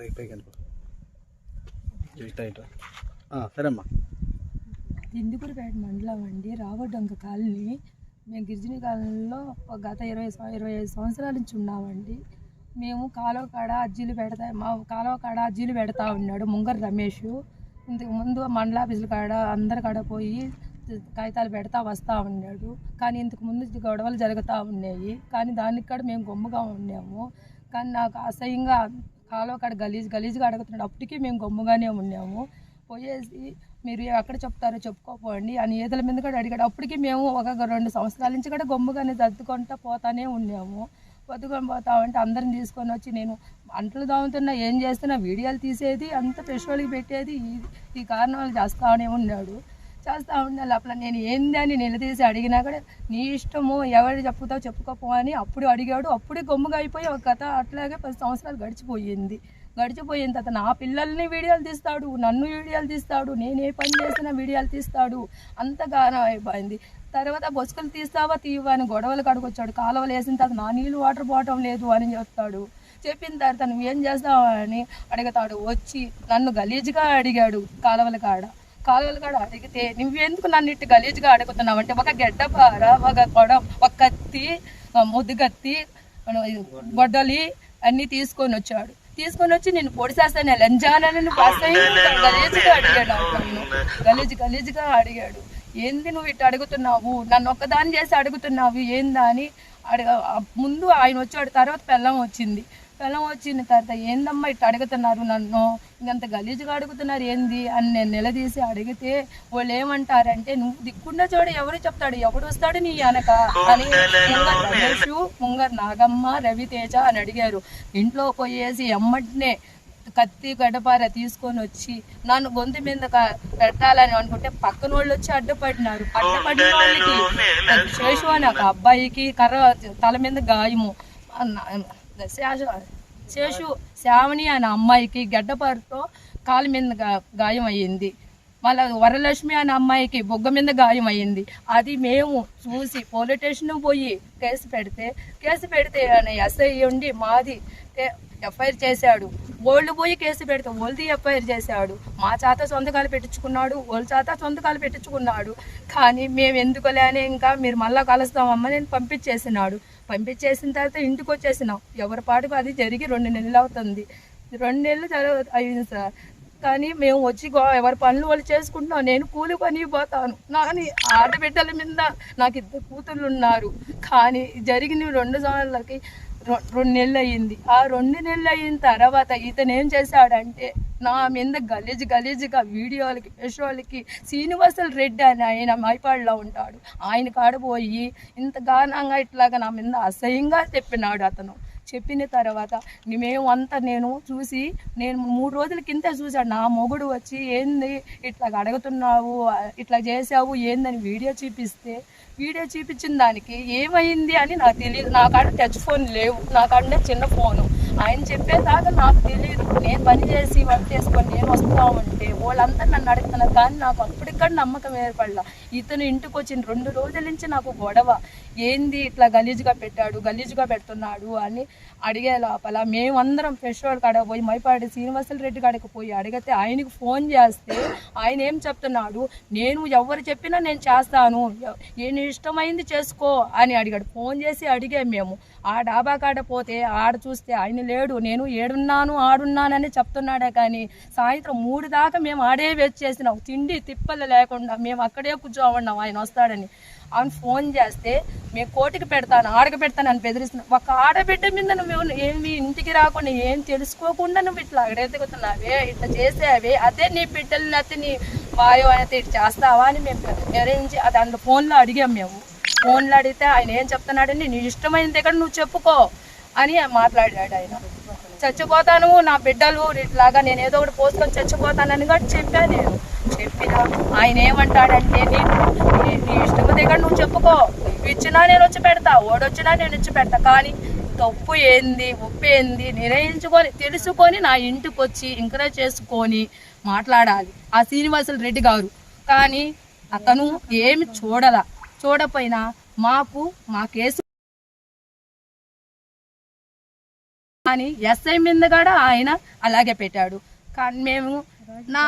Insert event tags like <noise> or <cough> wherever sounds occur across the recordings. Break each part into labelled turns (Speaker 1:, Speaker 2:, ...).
Speaker 1: పైకి పైకి వెళ్ళిపో ఇట్లా ఇట్లా సరేమ్మా.
Speaker 2: దిందుకూరుపేట మండలం అండి రావడంక కాలనీ. మేము గిరిజన కాలనీలో ఒక గత ఇరవై ఇరవై ఐదు సంవత్సరాల నుంచి ఉన్నామండి. మేము కాలువ కాడ అజ్జీలు పెడతా మా కాలువ కాడ అజ్జీలు పెడతా ఉన్నాడు ముంగర రమేష్. ఇంతకు ముందు మండల ఆఫీసుల కాడ అందరి కాడ పోయి కాగితాలు పెడతా వస్తూ ఉన్నాడు. కానీ ఇంతకు ముందు గొడవలు జరుగుతూ ఉన్నాయి. కానీ దానికి కూడా మేము గొమ్మగా ఉన్నాము. కానీ నాకు అసహ్యంగా కాలువ కాడ గలీజ్ గలీజ్గా అడుగుతున్నాడు. అప్పటికి మేము గమ్ముగానే ఉన్నాము. పోయేసి మీరు ఎక్కడ చెప్తారో చెప్పుకోపోండి అని ఏదల మీద కూడా అడిగాడు. అప్పటికి మేము ఒక రెండు సంవత్సరాల నుంచి కూడా గమ్ముగానే దద్దుకుంటా పోతానే ఉన్నాము. పొద్దుకొని పోతా ఉంటే అందరిని తీసుకొని వచ్చి నేను అంటలు దాముతున్నా ఏం చేస్తున్నా వీడియోలు తీసేది అంత పెట్రోల్కి పెట్టేది ఈ- ఈ కారణాలు చేస్తానే ఉన్నాడు. చేస్తా ఉండే లోపల నేను ఏంది అని నిలదీసి అడిగినా కూడా నీ ఇష్టము ఎవరు చెప్పుతావు చెప్పుకోపో అని అప్పుడు అడిగాడు. అప్పుడే గమ్ముగా అయిపోయి ఒక కథ అట్లాగే పది సంవత్సరాలు గడిచిపోయింది. గడిచిపోయిన తర్వాత నా పిల్లల్ని వీడియోలు తీస్తాడు నన్ను వీడియోలు తీస్తాడు నేను ఏ పని చేసినా వీడియోలు తీస్తాడు. అంత గానం అయిపోయింది. తర్వాత బొసుకులు తీస్తావా తీవా అని గొడవలు కడుకొచ్చాడు కాలువలు వేసిన తర్వాత నా నీళ్ళు వాటర్ పోవటం లేదు అని చెప్తాడు. చెప్పిన తర్వాత నువ్వేం చేస్తావా అని అడుగుతాడు. వచ్చి నన్ను గలీజ్గా అడిగాడు కాలువల కాడ. కాలువల కాడ అడిగితే నువ్వెందుకు నన్ను ఇట్టు గలీజ్గా అడుగుతున్నావు అంటే ఒక గడ్డపార ఒక గొడ ఒక కత్తి ఆ ముద్దు కత్తి మన ఇది గొడ్డలి అన్నీ తీసుకొని వచ్చాడు. తీసుకొని వచ్చి నేను పొడిసేస్తాను లంజానని గలీజ్గా అడిగాడు నన్ను. గలీజ్ గలీజ్గా అడిగాడు. ఏంది నువ్వు ఇట్లా అడుగుతున్నావు? నన్ను ఒక్కదాన్ని చేసి అడుగుతున్నావు? ఏందా? అని అడగ. ముందు ఆయన వచ్చాడు తర్వాత పెళ్ళం వచ్చింది. పెళ్ళం వచ్చిన తర్వాత ఏందమ్మా ఇట్లా అడుగుతున్నారు నన్ను? ఇంకంత గలీజుగా అడుగుతున్నారు ఏంది? అని నేను నిలదీసి అడిగితే వాళ్ళు ఏమంటారంటే నువ్వు దిక్కుండా చూడు ఎవరు చెప్తాడు? ఎవడు వస్తాడు నీ వెనక? అని ముంగర్ రమేష్ ముంగర్ నాగమ్మ రవితేజ అని అడిగారు. ఇంట్లో పోయేసి ఎమ్మటినే కత్తి గడపార తీసుకొని వచ్చి నన్ను గొంతు మీద పెట్టాలని అనుకుంటే పక్కన వాళ్ళు వచ్చి అడ్డుపడినారు. అడ్డుపడిన వాళ్ళకి శేషు అని ఒక అబ్బాయికి కర్ర తల మీద గాయము. అన్న- శేషు శేషు శ్రావణి అనే అమ్మాయికి గడ్డపారతో కాలు మీద గాయం అయ్యింది. మళ్ళీ వరలక్ష్మి అనే అమ్మాయికి బొగ్గ మీద గాయం అయ్యింది. అది మేము చూసి పోలీస్ స్టేషన్ పోయి కేసు పెడితే కేసు పెడితే అనే ఎస్ఐ ఉండి మాది కే- ఎఫ్ఐఆర్ చేశాడు. ఓళ్ళు పోయి కేసు పెడితే. ఓల్ది ఎఫ్ఐఆర్ చేశాడు. మా చేత సొంతకాలు పెట్టించుకున్నాడు. ఓళ్ళ చేత సొంతకాలు పెట్టించుకున్నాడు. కానీ మేము ఎందుకులే అని ఇంకా మీరు మళ్ళా కలుస్తామమ్మా నేను పంపించేసినాడు. పంపించేసిన తర్వాత ఇంటికి వచ్చేసినాం. ఎవరి పాటకు అది జరిగి రెండు నెలలు అవుతుంది. రెండు నెలలు జరగ అయింది సార్. కానీ మేము వచ్చి ఎవరి పనులు వాళ్ళు చేసుకుంటున్నాం. నేను కూలి పని పోతాను. కానీ ఆడబిడ్డల మీద నాకు ఇద్దరు కూతుళ్ళు ఉన్నారు. కానీ జరిగిన రెండు సంవత్సరాలకి రెండు నెలలు అయ్యింది ఆ రెండు నెలలు అయిన తర్వాత ఇతను ఏం చేశాడంటే నా మీద గలీజ్ గలీజ్గా వీడియోలకి యశోలకి శ్రీనివాసులు రెడ్డి అని ఆయన మైపాడులో ఉంటాడు. ఆయన కాడ పోయి ఇంత గానంగా ఇట్లాగా నా మీద అసహ్యంగా చెప్పినాడు అతను. చెప్పిన తర్వాత మేము అంతా నేను చూసి నేను మూడు రోజుల కింద చూశాడు. నా మొగుడు వచ్చి ఏంది ఇట్లా అడుగుతున్నావు? ఇట్లా చేసావు ఏందని వీడియో చూపిస్తే వీడియో చూపించిన దానికి ఏమైంది అని నాకు తెలియదు. నా కాడ టచ్ ఫోన్ లేవు. నా కాడ చిన్న ఫోను. ఆయన చెప్పేదాకా నాకు తెలియదు నేను పని చేసి వర్క్ చేసుకొని నేను వస్తా ఉంటే వాళ్ళంతా నన్ను అడుగుతున్నారు కానీ నాకు అప్పటికక్కడ నమ్మకం ఏర్పడలా. ఇతను ఇంటికి వచ్చిన రెండు రోజుల నుంచి నాకు గొడవ. ఏంది ఇట్లా గలీజుగా పెట్టాడు గలీజుగా పెడుతున్నాడు అని అడిగే లోపల మేమందరం ఫెస్టివల్ కాడ పోయి మైపాడి శ్రీనివాసుల రెడ్డి కాడికి పోయి అడిగితే ఆయనకి ఫోన్ చేస్తే ఆయన ఏం చెప్తున్నాడు? నేను ఎవరు చెప్పినా నేను చేస్తాను. ఎ- నేను ఇష్టమైంది చేసుకో అని అడిగాడు. ఫోన్ చేసి అడిగాం మేము. ఆ డాబా కాడ పోతే ఆడ చూస్తే ఆయన లేడు నేను ఏడున్నాను ఆడున్నానని చెప్తున్నాడే కానీ సాయంత్రం మూడు దాకా మేము ఆడే వెయిట్ చేసినాం. తిండి తిప్పలు లేకుండా మేము అక్కడే కూర్చోమన్నాం ఆయన వస్తాడని. ఆయన ఫోన్ చేస్తే మేము కోటికి పెడతాను ఆడకి పెడతాను అని బెదిరిస్తున్నాం. ఒక ఆడబిడ్డ మీద నువ్వు ఏమి ఇంటికి రాకుండా ఏం తెలుసుకోకుండా నువ్వు ఇట్లా అడగతుకుతున్నావే ఇట్లా చేసేవే అదే నీ బిడ్డలని అయితే నీ వాయు అయితే ఇట్లా చేస్తావా అని మేము నిర్ణయించి అది అందులో ఫోన్లో అడిగాం మేము. ఫోన్లో అడిగితే ఆయన ఏం చెప్తున్నాడని నీ ఇష్టమైన దగ్గర నువ్వు చెప్పుకో అని మాట్లాడాడు ఆయన. చచ్చిపోతాను నా బిడ్డలు ఇట్లాగా నేను ఏదో ఒకటి పోసుకొని చచ్చిపోతానని కూడా చెప్పాను నేను. చెప్పిన ఆయన ఏమంటాడంటే నేను నీ నీ ఇష్టం దగ్గర నువ్వు చెప్పుకో. నువ్వు ఇచ్చినా నేను వచ్చి పెడతా ఓడొచ్చినా నేను వచ్చి పెడతా. కానీ తప్పు ఏంది ఉప్పు ఏంది నిర్ణయించుకొని తెలుసుకొని నా ఇంటికి వచ్చి ఎంకరేజ్ చేసుకొని మాట్లాడాలి. ఆ శ్రీనివాసులు రెడ్డి గారు. కానీ అతను ఏమి చూడలా. చూడపోయినా మాకు మా కేసు కానీ ఎస్ఐ మీద కూడా ఆయన అలాగే పెట్టాడు. కానీ మేము నా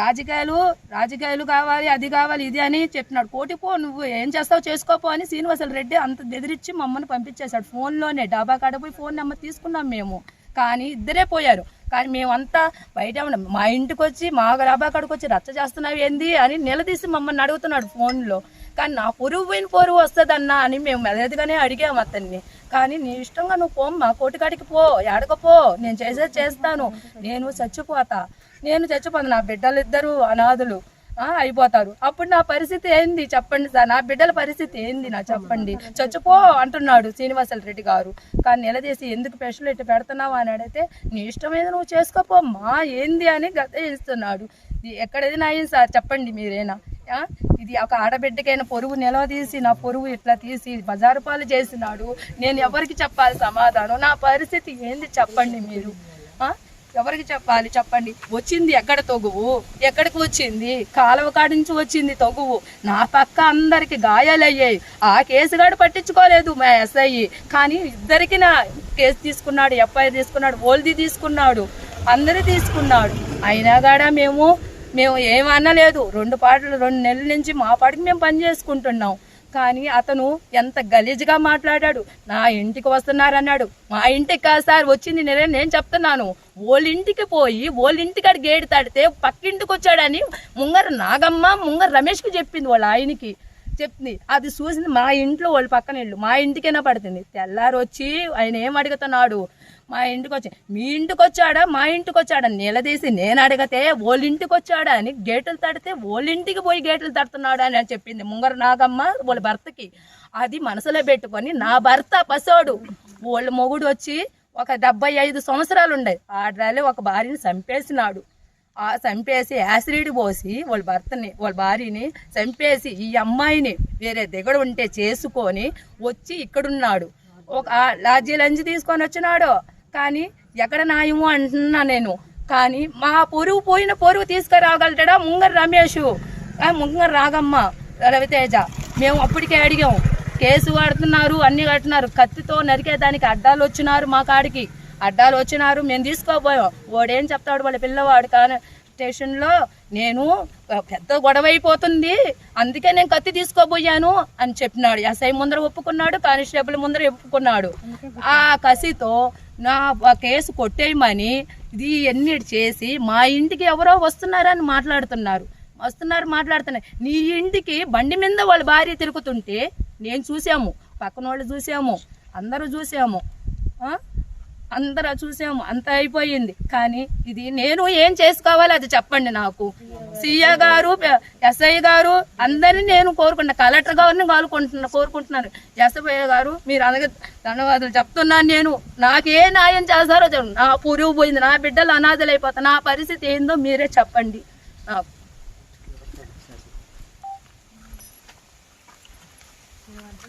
Speaker 2: రాజకీయాలు రాజకీయాలు కావాలి అది కావాలి ఇది అని చెప్పినాడు. కోటిపో నువ్వు ఏం చేస్తావు చేసుకోపో అని శ్రీనివాసులు రెడ్డి అంత బెదిరించి మమ్మల్ని పంపించేశాడు. ఫోన్లోనే డాబా కాడ పోయి ఫోన్ నెంబర్ తీసుకున్నాం మేము. కానీ ఇద్దరే పోయారు. కానీ మేమంతా బయట మా ఇంటికి వచ్చి మా డాబా కాడికి వచ్చి రచ్చ చేస్తున్నావు ఏంది అని నిలదీసి మమ్మల్ని అడుగుతున్నాడు ఫోన్లో. కానీ నా పొరుగు పోయిన పొరుగు వస్తుందన్నా అని మేము మెదదిగానే అడిగాము అతన్ని. కానీ నీ ఇష్టంగా నువ్వు పోమ్మా కోటికాడికి పో ఎడకపో నేను చేసేది చేస్తాను. నేను చచ్చిపోతా. నేను చచ్చిపోతాను నా బిడ్డలు ఇద్దరు అనాథులు అయిపోతారు. అప్పుడు నా పరిస్థితి ఏంది? చెప్పండి సార్. నా బిడ్డల పరిస్థితి ఏంది? నా చెప్పండి. చచ్చిపో అంటున్నాడు శ్రీనివాసల రెడ్డి గారు. కానీ నిలదీసి ఎందుకు స్పెషల్ ఇటు పెడుతున్నావు అని అడిగితే నీ ఇష్టమైన నువ్వు చేసుకోపో మా ఏంది అని గత ఇస్తున్నాడు ఇది ఎక్కడది నాయం సార్? చెప్పండి మీరేనా? ఇది ఒక ఆడబిడ్డకైన పొరుగు నిలవదీసి నా పొరుగు ఇట్లా తీసి బజారు పాలు చేసినాడు. నేను ఎవరికి చెప్పాలి సమాధానం? నా పరిస్థితి ఏంది చెప్పండి మీరు? ఎవరికి చెప్పాలి చెప్పండి? వచ్చింది ఎక్కడ తొగువు? ఎక్కడికి వచ్చింది? కాలువ కాడి నుంచి వచ్చింది తొగువు. నా పక్క అందరికి గాయాలయ్యాయి. ఆ కేసుగాడు పట్టించుకోలేదు మా ఎస్ఐ. కానీ ఇద్దరికి నా కేసు తీసుకున్నాడు ఎఫ్ఐఆర్ తీసుకున్నాడు ఓల్ది తీసుకున్నాడు అందరూ తీసుకున్నాడు. అయినా కూడా మేము మేము ఏమనలేదు రెండు పాటలు రెండు నెలల నుంచి మా పాటికి మేము పని చేసుకుంటున్నాం. కానీ అతను ఎంత గలీజ్గా మాట్లాడాడు. నా ఇంటికి వస్తున్నారన్నాడు. మా ఇంటికి కాదు సార్ వచ్చింది నేనే నేను చెప్తున్నాను. వాళ్ళ ఇంటికి పోయి వాళ్ళ ఇంటికాడ గేటు తడితే పక్కింటికి వచ్చాడని ముంగర నాగమ్మ ముంగర రమేష్కి చెప్పింది వాళ్ళ ఆయనకి. చెప్పింది. అది చూసింది మా ఇంట్లో వాళ్ళ పక్కన ఇల్లు మా ఇంటికైనా పడుతుంది. తెల్లారి వచ్చి ఆయన ఏం అడుగుతున్నాడు? మా ఇంటికి వచ్చి మీ ఇంటికి వచ్చాడా మా ఇంటికి వచ్చాడా నిలదీసి నేను అడిగితే వాళ్ళ ఇంటికి వచ్చాడా అని గేట్లు తడితే వాళ్ళ ఇంటికి పోయి గేట్లు తడుతున్నాడు అని చెప్పింది ముంగర నాగమ్మ వాళ్ళ భర్తకి. అది మనసులో పెట్టుకొని నా భర్త పసోడు. వాళ్ళ మొగుడు వచ్చి ఒక డెబ్బై ఐదు సంవత్సరాలు ఉండే ఆడరాలే ఒక భార్యని చంపేసినాడు. ఆ చంపేసి యాసిడ్ పోసి వాళ్ళ భర్తని వాళ్ళ భార్యని చంపేసి ఈ అమ్మాయిని వేరే దిగడు ఉంటే చేసుకొని వచ్చి ఇక్కడున్నాడు. ఒక లాజీ లంచి తీసుకొని వచ్చినాడు. కానీ ఎక్కడ న్యాయము అంటున్నా నేను. కానీ మా పొరుగు పోయిన పొరుగు తీసుకురాగలటడా ముంగర రమేష్? ముంగర రాగమ్మ రవితేజ. మేము అప్పటికే అడిగాం కేసు కడుతున్నారు అన్ని కడుతున్నారు. కత్తితో నరికేదానికి అడ్డాలు వచ్చినారు మా కాడికి. అడ్డాలు వచ్చినారు మేము తీసుకోపోయాం. వాడేం చెప్తాడు వాళ్ళ పిల్లవాడు కానీ స్టేషన్లో నేను పెద్ద గొడవ అయిపోతుంది అందుకే నేను కత్తి తీసుకోబోయాను అని చెప్పినాడు. ఎస్ఐ ముందర ఒప్పుకున్నాడు కానిస్టేబుల్ ముందర ఒప్పుకున్నాడు. ఆ కసితో నా కేసు కొట్టేయమని ఇది ఎన్ని చేసి మా ఇంటికి ఎవరో వస్తున్నారని మాట్లాడుతున్నారు. వస్తున్నారు మాట్లాడుతున్నారు నీ ఇంటికి బండి మీద వాళ్ళ భార్య తిరుగుతుంటే నేను చూసాము పక్కన వాళ్ళు చూసాము అందరూ చూసాము ఆ? అందరూ చూసాము అంత అయిపోయింది. కానీ ఇది నేను ఏం చేసుకోవాలి అది చెప్పండి నాకు. సీఏ గారు ఎస్ఐ గారు అందరినీ నేను కోరుకుంటున్నా. కలెక్టర్ గారిని కోరుకుంటున్నా కోరుకుంటున్నాను ఎస్ఐ గారు మీరు అలాగే ధన్యవాదాలు చెప్తున్నాను నేను. నాకే న్యాయం చేస్తారో చెప్పండి. నా పురుగు పోయింది. నా బిడ్డలు అనాథలు అయిపోతా నా పరిస్థితి ఏందో మీరే చెప్పండి. నాకు.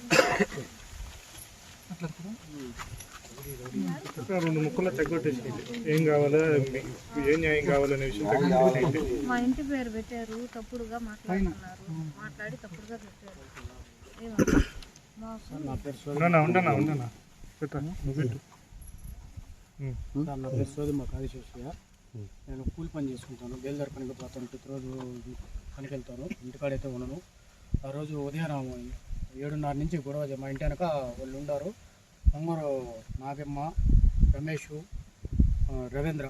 Speaker 2: <coughs> <coughs> <coughs>
Speaker 3: రెండు ముక్కల్లో తగ్గొట్టేసి ఏం కావాలా మీ- ఏం న్యాయం కావాలనే విషయం
Speaker 4: మా ఇంటి పేరు పెట్టారు తప్పుడుగా మాట్లాడుతున్నారు. మాట్లాడి తప్పుడుగా పెట్టారు.
Speaker 1: నా పేరు సోది.
Speaker 3: ఉండనా ఉండనా ఉండనా పెట్టా నువ్వు పెట్టు.
Speaker 1: సార్ నా పేరు సోది మా ఆదిశేషయ్య నేను కూలి పని చేసుకుంటాను. బేల్దారి పనికి పోతాను. ప్రతిరోజు పనికి వెళ్తాను ఇంటికాడైతే ఉండను. ఆ రోజు ఉదయం ఏడున్నర నుంచి గొడవ మా ఇంటి వెనక వాళ్ళు ఉండారు. పొంగరు నాగమ్మ రమేష్ రవీంద్ర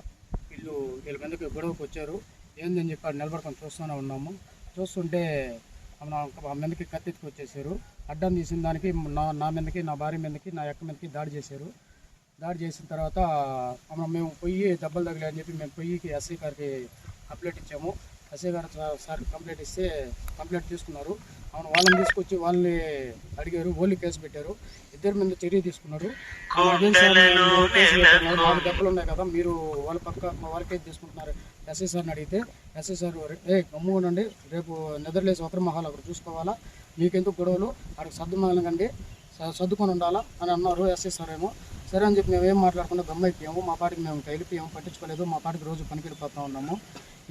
Speaker 1: వీళ్ళు వీళ్ళ మీదకి గొడవకు వచ్చారు. ఏందని చెప్పి నిలబడుకొని చూస్తూనే ఉన్నాము. చూస్తుంటే ఆమె ఆ మీదకి కత్తెత్తుకు వచ్చేసారు. అడ్డం తీసిన దానికి నా నా మీదకి నా భార్య మీదకి నా యొక్క మీదకి దాడి చేశారు. దాడి చేసిన తర్వాత మేము పొయ్యి దెబ్బలు తగిలే అని చెప్పి మేము పొయ్యికి ఎస్ఐ గారికి కంప్లైంట్ ఇచ్చాము. ఎస్ఐ గారు సార్ కంప్లైంట్ ఇస్తే కంప్లైంట్ తీసుకున్నారు. అవును వాళ్ళని తీసుకొచ్చి వాళ్ళని అడిగారు ఓన్లీ కేసు పెట్టారు. ఇద్దరి మీద చర్య తీసుకున్నారు. కేసు నాలుగు దెబ్బలు ఉన్నాయి కదా మీరు వాళ్ళ పక్క వాళ్ళకే తీసుకుంటున్నారు. ఎస్ఐ సార్ని అడిగితే ఎస్ఐ సార్ ఏ గమ్ము ఉండండి రేపు నిద్రలేసి ఒకరి మహాలు ఒకరు చూసుకోవాలా? మీకెందుకు గొడవలు? అక్కడికి సర్దుమానకండి స- సర్దుకొని ఉండాలా? అని అన్నారు ఎస్ఐ సార్ ఏమో. సరే అని చెప్పి మేము ఏం మాట్లాడకుండా గమ్మ అయిపోయాము మా పాటికి మేము వెళ్ళిపోయాము పట్టించుకోలేదు. మా పాటికి రోజు పనికి వెళ్ళిపోతూ ఉన్నాము.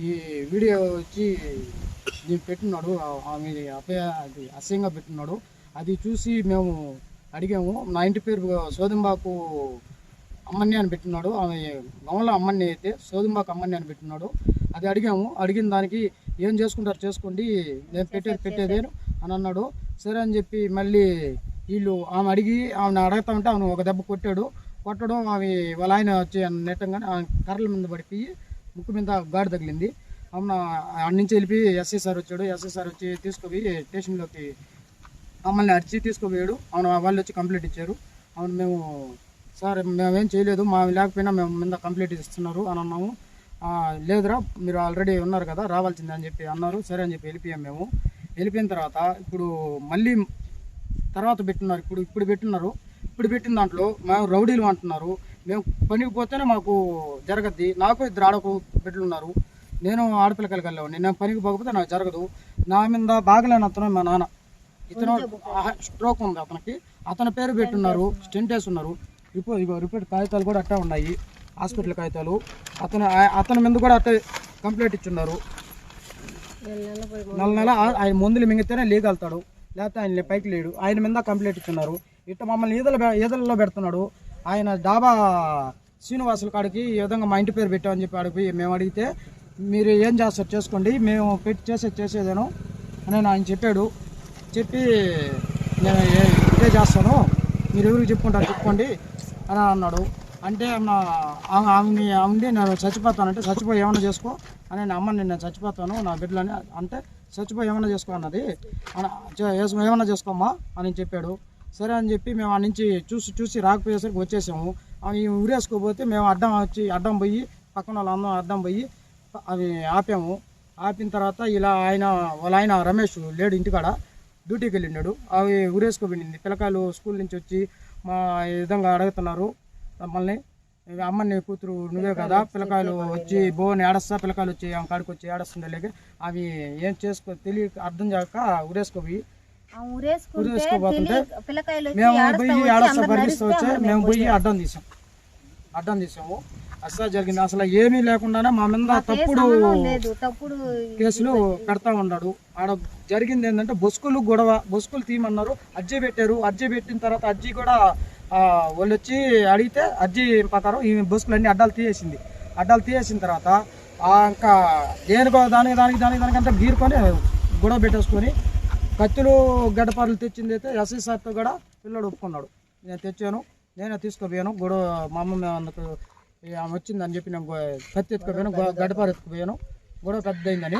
Speaker 1: ఈ వీడియో వచ్చి నేను పెట్టినాడు ఆమె అపయ అది అసహ్యంగా పెట్టినాడు. అది చూసి మేము అడిగాము నా ఇంటి పేరు సోదంబాకు అమ్మని అని పెట్టినాడు. ఆమె గమల అమ్మని అయితే సోదుంబాకు అమ్మని అని పెట్టినాడు. అది అడిగాము అడిగిన దానికి ఏం చేసుకుంటారు చేసుకోండి నేను పెట్టేది పెట్టేదే అని అన్నాడు. సరే అని చెప్పి మళ్ళీ వీళ్ళు ఆమె అడిగి ఆమెను అడగతా ఉంటే ఆమెను ఒక దెబ్బ కొట్టాడు. కొట్టడం ఆమె వాళ్ళ ఆయన వచ్చి నెట్టంగానే ఆమె కర్రల మీద పడిపోయి ముక్కు మీద గాడి తగిలింది. అమ్మ అక్కడి నుంచి వెళ్ళిపోయి ఎస్ఐ సార్ వచ్చాడు. ఎస్ఐ సార్ వచ్చి తీసుకుపోయి స్టేషన్లోకి మమ్మల్ని అరిచి తీసుకుపోయాడు. అవును వాళ్ళు వచ్చి కంప్లైంట్ ఇచ్చారు. అవును మేము సార్ మేమేం చేయలేదు. మా లేకపోయినా మేము మీద కంప్లైంట్ ఇస్తున్నారు అని అన్నాము. లేదురా మీరు ఆల్రెడీ ఉన్నారు కదా రావాల్సిందే అని చెప్పి అన్నారు. సరే అని చెప్పి వెళ్ళిపోయాం మేము. వెళ్ళిపోయిన తర్వాత ఇప్పుడు మళ్ళీ తర్వాత పెట్టున్నారు ఇప్పుడు ఇప్పుడు పెట్టున్నారు ఇప్పుడు పెట్టిన దాంట్లో మేము రౌడీలు అంటున్నారు. మేము పనికి పోతేనే మాకు జరగద్ది. నాకు ఇద్దరు ఆడకు బిడ్డలు ఉన్నారు నేను ఆడపిల్ల కలగలేవాడిని నేను పనికి పోకపోతే నాకు జరగదు. నా మీద బాగలేని అతను మా నాన్న. ఇతను స్ట్రోక్ ఉంది అతనికి. అతని పేరు పెట్టున్నారు. స్టెంట్ వేసి ఉన్నారు. రిపోర్ట్ ఇగో రిపోర్ట్ కాగితాలు కూడా అట్టే ఉన్నాయి. హాస్పిటల్ కాగితాలు. అతను అతని మీద కూడా అట్టే కంప్లైంట్ ఇచ్చున్నారు. నెల నెల ఆయన మందులు మింగితేనే లేగలుగుతాడు లేకపోతే ఆయన పైకి లేడు. ఆయన మీద కంప్లైంట్ ఇచ్చున్నారు. ఇట్లా మమ్మల్ని ఈదల ఈదలలో పెడుతున్నాడు. ఆయన డాబా శ్రీనివాసుల కాడికి ఈ విధంగా మా ఇంటి పేరు పెట్టామని చెప్పి అడిగి మేము అడిగితే మీరు ఏం చేస్తారు చేసుకోండి మేము పెట్టి చేసేది చేసేదేను అని ఆయన చెప్పాడు. చెప్పి నేను ఏ- ఇదే చేస్తాను మీరు ఎవరికి చెప్పుకుంటారు చెప్పుకోండి అని అన్నాడు. అంటే నా ఆమె నేను చచ్చిపోతానంటే చచ్చిపోయి ఏమైనా చేసుకో అని నా అమ్మని నేను చచ్చిపోతాను నా బిడ్డలని అంటే చచ్చిపోయి ఏమైనా చేసుకో అన్నది. ఏమైనా చేసుకోమ్మా అని చెప్పాడు. సరే అని చెప్పి మేము ఆ నుంచి చూసి చూసి రాకపోయేసరికి వచ్చేసాము. అవి ఉరేసుకోపోతే మేము అడ్డం వచ్చి అడ్డం పోయి పక్కన వాళ్ళందరం అడ్డం పోయి అవి ఆపాము. ఆపిన తర్వాత ఇలా ఆయన వాళ్ళ ఆయన రమేష్ లేడు ఇంటికాడ డ్యూటీకి వెళ్ళినాడు అవి ఉరేసుకోబడింది పిల్లకాయలు స్కూల్ నుంచి వచ్చి మా విధంగా అడుగుతున్నారు మమ్మల్ని. అమ్మని కూతురు నువ్వే కదా పిల్లకాయలు వచ్చి బోని ఏడస్తా పిల్లకాయలు వచ్చి ఆమె కాడికి వచ్చి ఏడస్తుండే లేక అవి ఏం చేసుకో తెలియక అర్థం చేయక
Speaker 4: ఉరేసుకోపోయి
Speaker 1: మేము పోయి ఆడస్తా పరిగిస్తూ వచ్చే మేము పోయి అడ్డం తీసాం. అడ్డం తీసాము. అసలు జరిగింది. అసలు ఏమీ లేకుండానే మా మీద తప్పుడు కేసులు పెడతా ఉన్నాడు. ఆడ జరిగింది ఏంటంటే బొస్కులు గొడవ. బొస్కులు తీయమన్నారు. అర్జీ పెట్టారు. అర్జీ పెట్టిన తర్వాత అర్జీ కూడా వాళ్ళు వచ్చి అడిగితే అర్జీ ప్రకారం ఈ బొస్కులు అన్ని అడ్డాలు తీసేసింది. అడ్డాలు తీసేసిన తర్వాత ఇంకా దేనికో దానికి దానికి దానికి దానికంటే గీరుకొని గొడవ పెట్టేసుకొని కత్తులు గడ్డపారలు తెచ్చింది అయితే ఎస్ఐ సార్తో కూడా పిల్లడు ఒప్పుకున్నాడు. నేను తెచ్చాను నేనే తీసుకుపోయాను గొడవ మా అమ్మ మీద అందుకు ఆమె వచ్చిందని చెప్పి నేను కత్తి ఎత్తుకుపోయాను గడ్డపార ఎత్తుకుపోయాను గొడవ పెద్దయిందని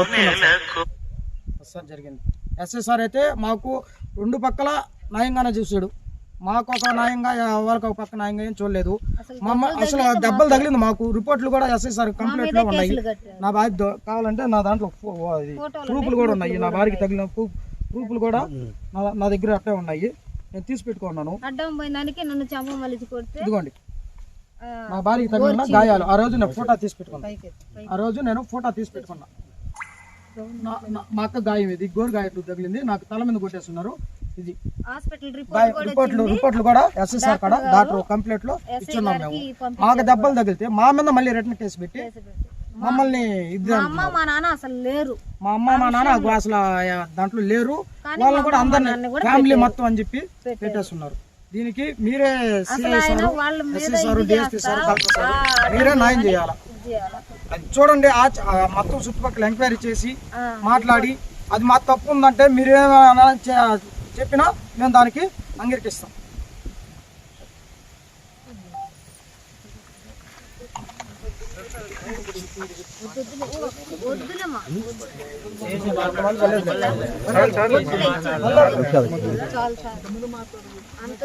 Speaker 1: ఒప్పుకున్నాను సార్. సార్ జరిగింది. ఎస్ఎస్ఆర్ అయితే మాకు రెండు పక్కల న్యాయంగానే చూసాడు మాకు ఒక న్యాయంగా వాళ్ళకి ఒక పక్క న్యాయంగా ఏం చూడలేదు. మమ్మ అసలు దెబ్బలు తగిలింది మాకు. రిపోర్ట్లు కూడా ఎస్ఎస్ఆర్ కంప్లీట్లో ఉన్నాయి. నా భార్య దో- కావాలంటే నా దాంట్లో ప్రూఫ్లు కూడా ఉన్నాయి. నా భార్యకి తగిలిన ప్రూఫ్ ప్రూఫ్లు కూడా నా నా దగ్గర అట్టే ఉన్నాయి. నేను తీసి పెట్టుకున్నాను.
Speaker 4: అడ్డం పోయిన దానికి నన్ను చంప మలిచి కొడితే
Speaker 1: ఇదిగోండి.
Speaker 4: ఆ,
Speaker 1: నా భార్యకి తగిలిన గాయాలు. ఆ రోజు నేను ఫోటో తీసి పెట్టుకున్నాను. ఆ రోజు నేను ఫోటో తీసి పెట్టుకున్నా. మా అక్క గాయం ఇది. గోరు గాయట్లు తగిలింది. నాకు తల మీద కొట్టేస్తున్నారు. ఇది. రిపోర్ట్లు రిపోర్ట్లు కూడా ఎస్ఎస్ఆర్ కాడ డాక్టర్ కంప్లీట్లో ఇచ్చున్నాం మేము. మాకు దెబ్బలు తగిలితే మా మీద మళ్ళీ రిటర్న్ కేసు పెట్టి. మమ్మల్ని ఇది
Speaker 4: మా అమ్మ మా నాన్న అసలు లేరు.
Speaker 1: మా అమ్మ మా నాన్న అసలు దాంట్లో లేరు. వాళ్ళని కూడా అందరిని ఫ్యామిలీ మొత్తం అని చెప్పి పెట్టేస్తున్నారు. దీనికి మీరే సార్
Speaker 4: వాళ్ళ
Speaker 1: డిఎస్పీ సార్ మీరే న్యాయం చేయాలి? చూడండి మొత్తం చుట్టుపక్కల ఎంక్వైరీ చేసి. మాట్లాడి అది మా తప్పు ఉందంటే మీరేమైనా చెప్పినా మేము దానికి అంగీకరిస్తాం.
Speaker 4: అంత